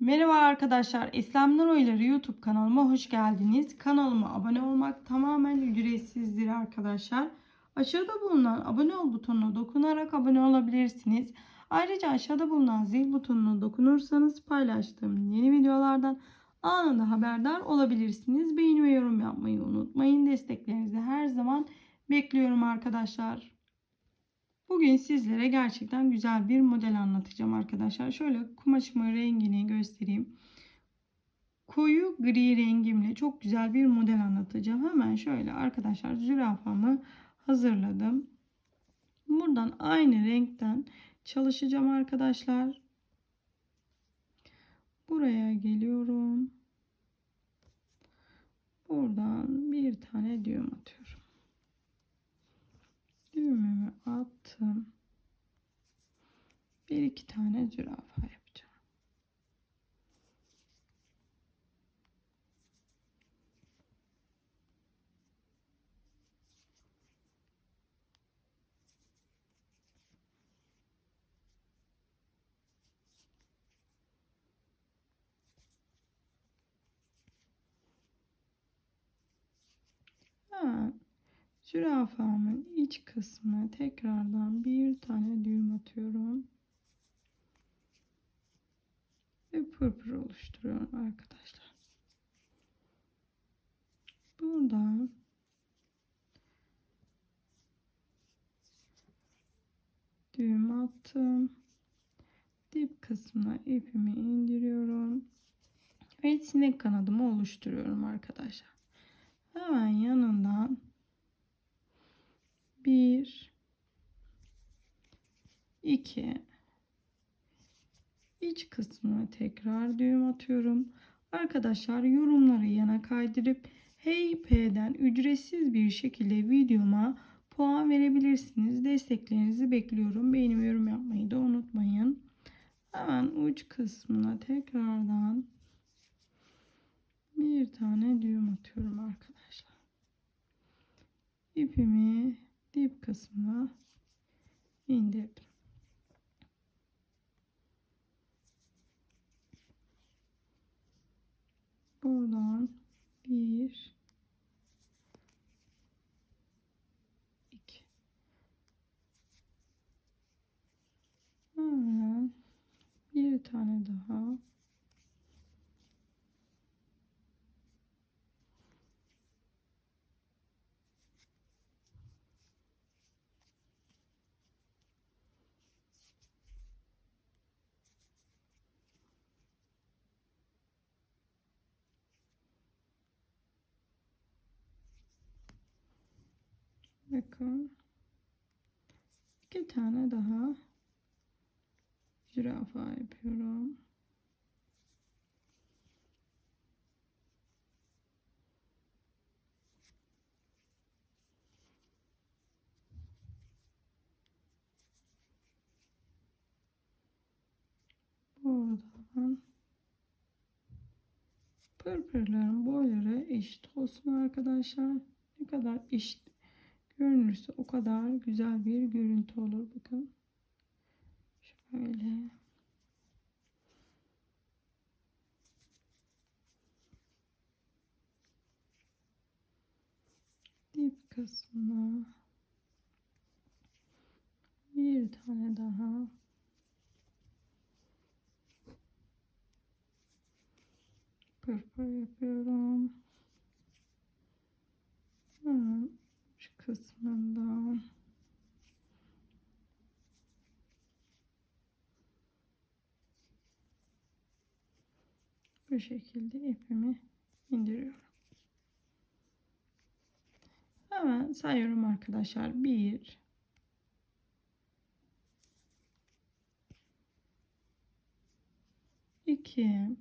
Merhaba arkadaşlar. İslam Nur Oyları YouTube kanalıma hoş geldiniz. Kanalıma abone olmak tamamen ücretsizdir arkadaşlar. Aşağıda bulunan abone ol butonuna dokunarak abone olabilirsiniz. Ayrıca aşağıda bulunan zil butonuna dokunursanız paylaştığım yeni videolardan anında haberdar olabilirsiniz. Beğeni ve yorum yapmayı unutmayın. Desteklerinizi her zaman bekliyorum arkadaşlar. Bugün sizlere gerçekten güzel bir model anlatacağım arkadaşlar. Şöyle kumaşımın rengini göstereyim. Koyu gri rengimle çok güzel bir model anlatacağım. Hemen şöyle arkadaşlar zürafamı hazırladım. Buradan aynı renkten çalışacağım arkadaşlar. Buraya geliyorum. Buradan bir tane düğüm atıyorum düğümümü attım. Bir iki tane zürafa yapacağım. Ha, Zürafamın iç kısmına tekrardan bir tane düğüm atıyorum. Ve pırpır oluşturuyorum arkadaşlar. Buradan düğüm attım. Dip kısmına ipimi indiriyorum. Ve sinek kanadımı oluşturuyorum arkadaşlar. Hemen yanından bir, iki, iç kısmına tekrar düğüm atıyorum. Arkadaşlar yorumları yana kaydırıp HeyP'den ücretsiz bir şekilde videoma puan verebilirsiniz. Desteklerinizi bekliyorum. Beğeni ve yorum yapmayı da unutmayın. Hemen uç kısmına tekrardan bir tane düğüm atıyorum arkadaşlar. İpimi kısmına indirdim. Buradan bir iki hemen bir tane daha Bakın. iki tane daha zürafa yapıyorum. Buradan pırpırların boyları eşit olsun arkadaşlar. Ne kadar eşit görünürse o kadar güzel bir görüntü olur. Bakın. Şöyle. Dip kısmına bir tane daha pırpır yapıyorum. Hemen şu kısmından bu şekilde ipimi indiriyorum. Hemen sayıyorum arkadaşlar. 1 2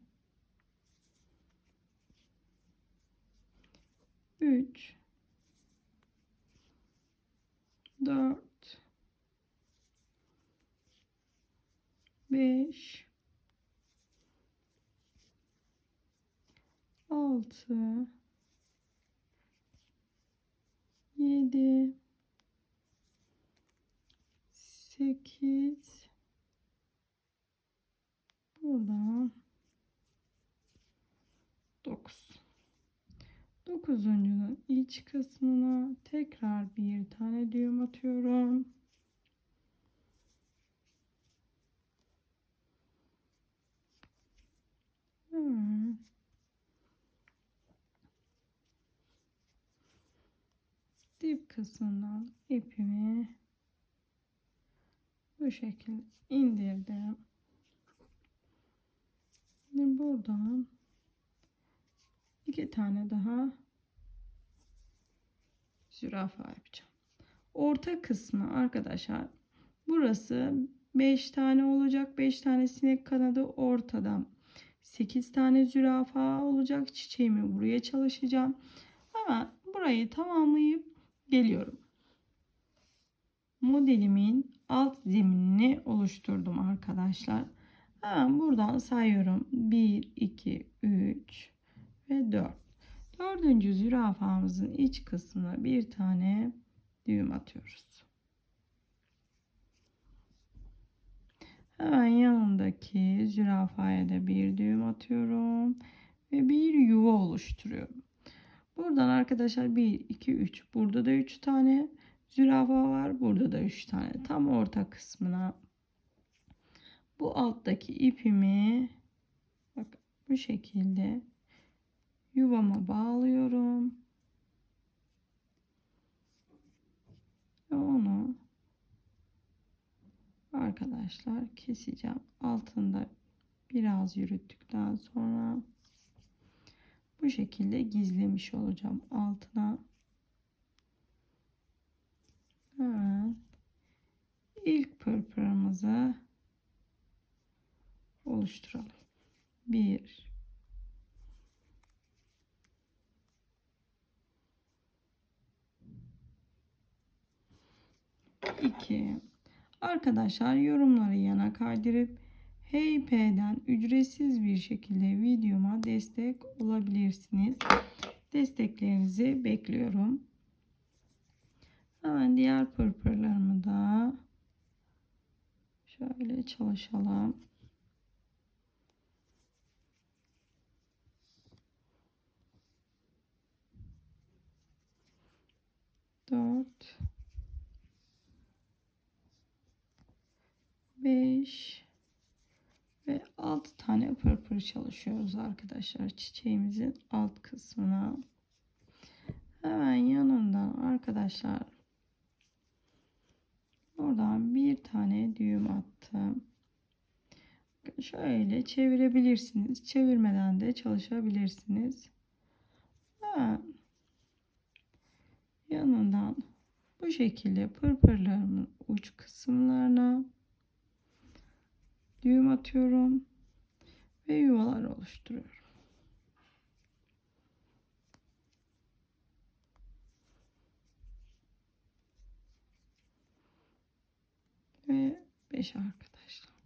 3 4 5 6 7 8 buradan Dokuzuncunun iç kısmına tekrar bir tane düğüm atıyorum. Hemen dip kısmından ipimi bu şekilde indirdim. Ve buradan iki tane daha zürafa yapacağım. Orta kısmı arkadaşlar burası 5 tane olacak. 5 tane sinek kanadı ortada. 8 tane zürafa olacak. Çiçeğimi buraya çalışacağım. Hemen burayı tamamlayıp geliyorum. Modelimin alt zeminini oluşturdum arkadaşlar. Hemen buradan sayıyorum. 1, 2, 3 ve 4. Dördüncü zürafamızın iç kısmına bir tane düğüm atıyoruz. Hemen yanındaki zürafaya da bir düğüm atıyorum ve bir yuva oluşturuyorum. Buradan arkadaşlar 1 2 3 burada da 3 tane zürafa var. Burada da 3 tane tam orta kısmına bu alttaki ipimi bak bu şekilde yuvama bağlıyorum. Ve onu arkadaşlar keseceğim. Altında biraz yürüttükten sonra bu şekilde gizlemiş olacağım altına. Hemen ilk pırpırımızı oluşturalım. 1 2 Arkadaşlar yorumları yana kaydırıp HeyP'den ücretsiz bir şekilde videoma destek olabilirsiniz. Desteklerinizi bekliyorum. Hemen diğer pırpırlarımı da şöyle çalışalım. Dört. Beş. Ve 6 tane pırpır çalışıyoruz arkadaşlar çiçeğimizin alt kısmına. Hemen yanından arkadaşlar oradan bir tane düğüm attım. Şöyle çevirebilirsiniz. Çevirmeden de çalışabilirsiniz. Hemen yanından bu şekilde pırpırlarımın uç kısımlarına düğüm atıyorum ve yuvalar oluşturuyorum. Ve 5 arkadaşlar.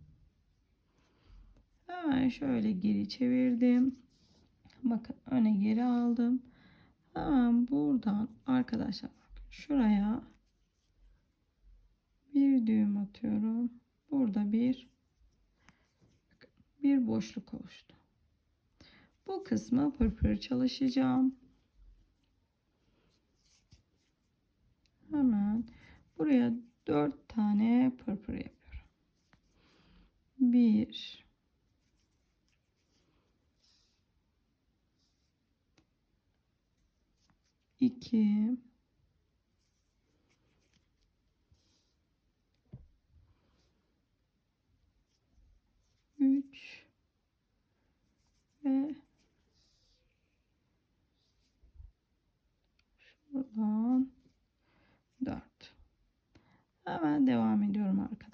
Hemen şöyle geri çevirdim. Bakın öne geri aldım. Hemen buradan arkadaşlar şuraya bir düğüm atıyorum. Burada bir bir boşluk oluştu. Bu kısmı pırpır çalışacağım. Hemen buraya dört tane pırpır yapıyorum. Bir, iki, üç şuradan dört. Hemen devam ediyorum arkadaşlar.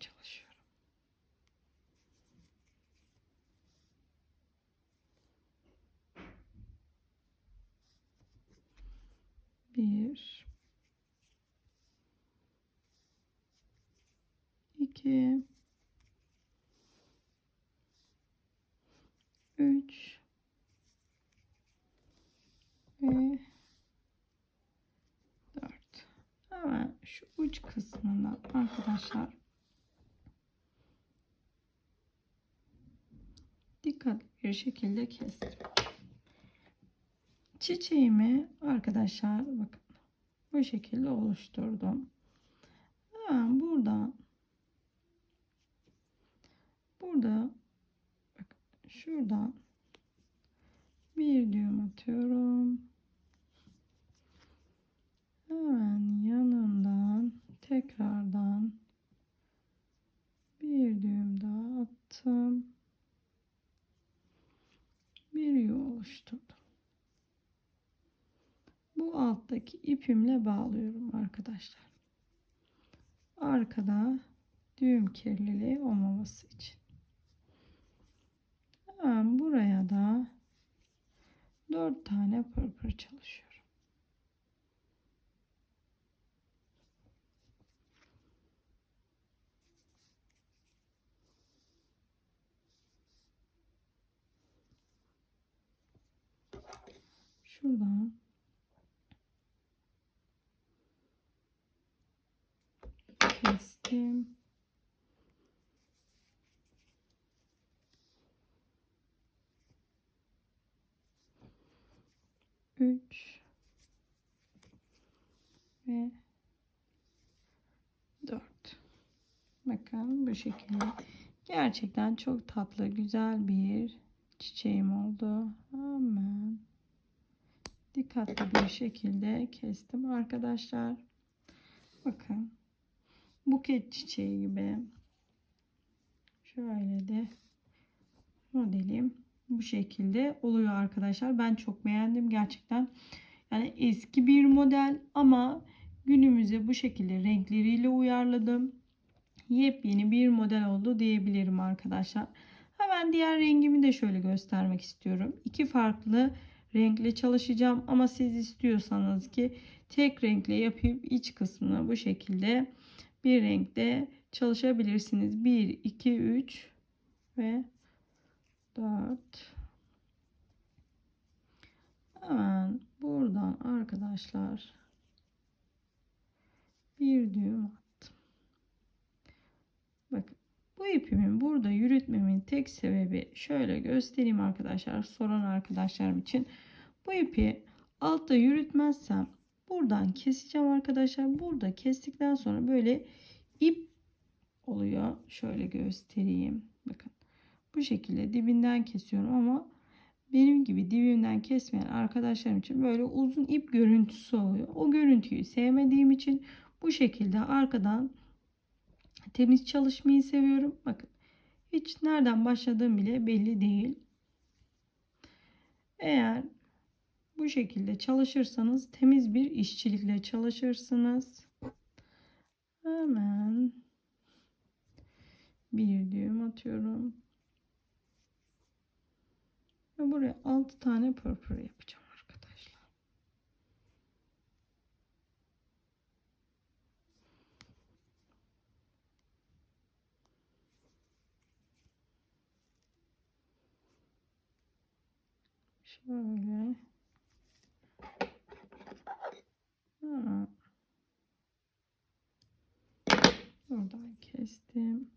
çalışıyorum. Bir. İki. Üç. Ve dört. Hemen şu uç kısmından arkadaşlar bir şekilde kestim. Çiçeğimi arkadaşlar bakın bu şekilde oluşturdum. Hemen buradan burada bakın şuradan bir düğüm atıyorum. Hemen yanından tekrardan bir düğüm daha attım. Bir yuva oluşturdum. Bu alttaki ipimle bağlıyorum arkadaşlar. Arkada düğüm kirliliği olmaması için. Hemen buraya da 4 tane pırpır çalışıyorum. Şuradan kestim. Üç ve dört. Bakın bu şekilde. Gerçekten çok tatlı, güzel bir çiçeğim oldu. Hemen dikkatli bir şekilde kestim arkadaşlar. Bakın buket çiçeği gibi şöyle de modelim bu şekilde oluyor arkadaşlar. Ben çok beğendim gerçekten. Yani eski bir model ama günümüze bu şekilde renkleriyle uyarladım. Yepyeni bir model oldu diyebilirim arkadaşlar. Hemen diğer rengimi de şöyle göstermek istiyorum. İki farklı renkle çalışacağım ama siz istiyorsanız ki tek renkle yapıp iç kısmını bu şekilde bir renkte çalışabilirsiniz. 1 2 3 ve 4 Hemen buradan arkadaşlar bir düğüm attım. Bakın bu ipimin burada yürütmemin tek sebebi şöyle göstereyim arkadaşlar soran arkadaşlarım için. Bu ipi altta yürütmezsem buradan keseceğim arkadaşlar. Burada kestikten sonra böyle ip oluyor. Şöyle göstereyim. Bakın bu şekilde dibinden kesiyorum ama benim gibi dibinden kesmeyen arkadaşlarım için böyle uzun ip görüntüsü oluyor. O görüntüyü sevmediğim için bu şekilde arkadan temiz çalışmayı seviyorum. Bakın hiç nereden başladığım bile belli değil. Eğer bu şekilde çalışırsanız temiz bir işçilikle çalışırsınız. Hemen bir düğüm atıyorum. Ve buraya 6 tane pırpır yapacağım arkadaşlar. Şöyle. Ha. Buradan kestim.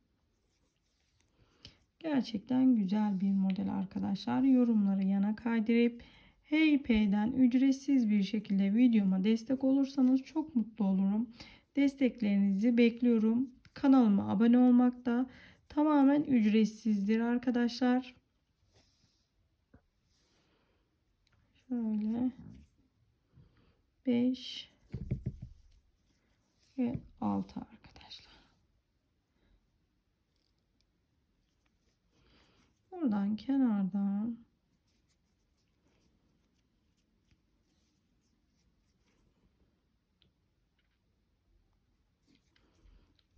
Gerçekten güzel bir model arkadaşlar. Yorumları yana kaydırıp HeyP'den ücretsiz bir şekilde videoma destek olursanız çok mutlu olurum. Desteklerinizi bekliyorum. Kanalıma abone olmak da tamamen ücretsizdir arkadaşlar. Şöyle 5 ve 6 arkadaşlar. Buradan kenardan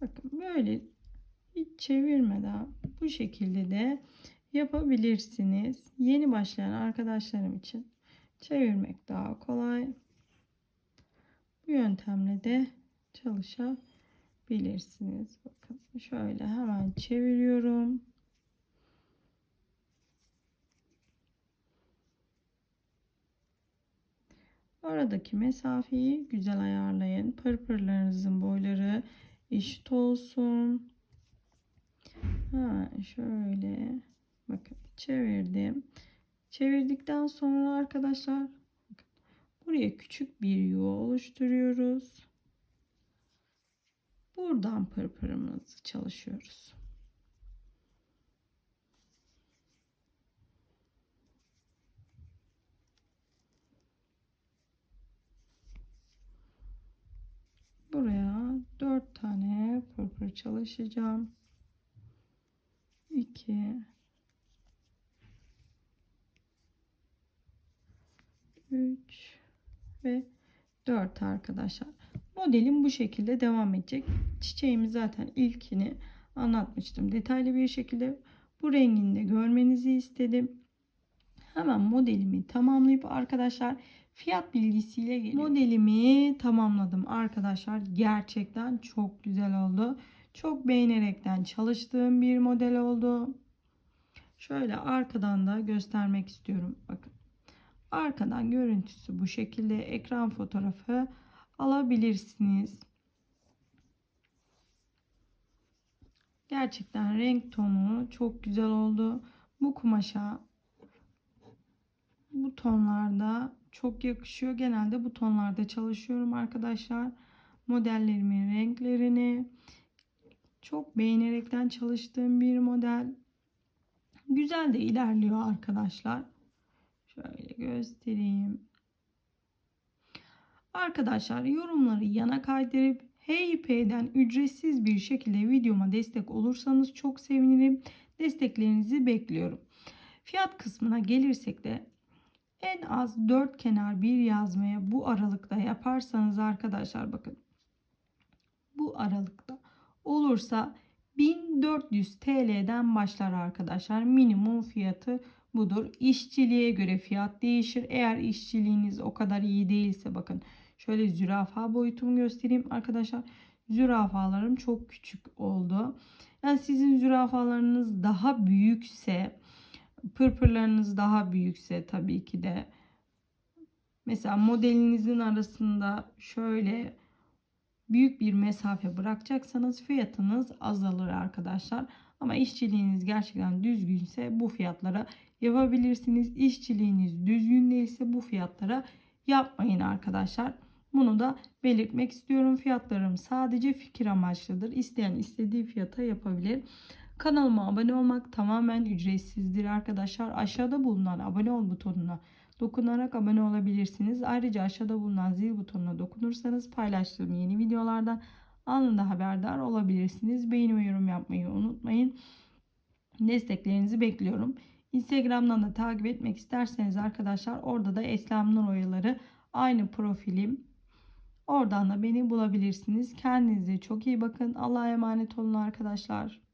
bakın böyle hiç çevirmeden bu şekilde de yapabilirsiniz. Yeni başlayan arkadaşlarım için çevirmek daha kolay. Bu yöntemle de çalışabilirsiniz. Bakın şöyle hemen çeviriyorum. Aradaki mesafeyi güzel ayarlayın. Pırpırlarınızın boyları eşit olsun. Ha, şöyle bakın çevirdim. Çevirdikten sonra arkadaşlar buraya küçük bir yuva oluşturuyoruz. Buradan pırpırımızı çalışıyoruz. Buraya 4 tane pırpır çalışacağım. 2 3 ve 4 arkadaşlar. Modelim bu şekilde devam edecek. Çiçeğimi zaten ilkini anlatmıştım. Detaylı bir şekilde bu renginde görmenizi istedim. Hemen modelimi tamamlayıp arkadaşlar fiyat bilgisiyle geliyorum. Modelimi tamamladım arkadaşlar. Gerçekten çok güzel oldu. Çok beğenerekten çalıştığım bir model oldu. Şöyle arkadan da göstermek istiyorum. Bakın. Arkadan görüntüsü bu şekilde ekran fotoğrafı alabilirsiniz. Gerçekten renk tonu çok güzel oldu. Bu kumaşa bu tonlarda çok yakışıyor. Genelde bu tonlarda çalışıyorum arkadaşlar. Modellerimin renklerini çok beğenerekten çalıştığım bir model. Güzel de ilerliyor arkadaşlar. Şöyle göstereyim. Arkadaşlar yorumları yana kaydırıp HeyP'den ücretsiz bir şekilde videoma destek olursanız çok sevinirim. Desteklerinizi bekliyorum. Fiyat kısmına gelirsek de en az 4 kenar bir yazmaya bu aralıkta yaparsanız arkadaşlar bakın bu aralıkta olursa 1400 TL'den başlar arkadaşlar. Minimum fiyatı budur. İşçiliğe göre fiyat değişir. Eğer işçiliğiniz o kadar iyi değilse bakın şöyle zürafa boyutumu göstereyim arkadaşlar. Zürafalarım çok küçük oldu. Yani sizin zürafalarınız daha büyükse pırpırlarınız daha büyükse tabii ki de mesela modelinizin arasında şöyle büyük bir mesafe bırakacaksanız fiyatınız azalır arkadaşlar. Ama işçiliğiniz gerçekten düzgünse bu fiyatlara yapabilirsiniz. İşçiliğiniz düzgün değilse bu fiyatlara yapmayın arkadaşlar. Bunu da belirtmek istiyorum. Fiyatlarım sadece fikir amaçlıdır. İsteyen istediği fiyata yapabilir. Kanalıma abone olmak tamamen ücretsizdir arkadaşlar. Aşağıda bulunan abone ol butonuna dokunarak abone olabilirsiniz. Ayrıca aşağıda bulunan zil butonuna dokunursanız paylaştığım yeni videolardan anında haberdar olabilirsiniz. Beğeni ve yorum yapmayı unutmayın. Desteklerinizi bekliyorum. Instagram'dan da takip etmek isterseniz arkadaşlar orada da Eslem Nur Oyaları aynı profilim. Oradan da beni bulabilirsiniz. Kendinize çok iyi bakın. Allah'a emanet olun arkadaşlar.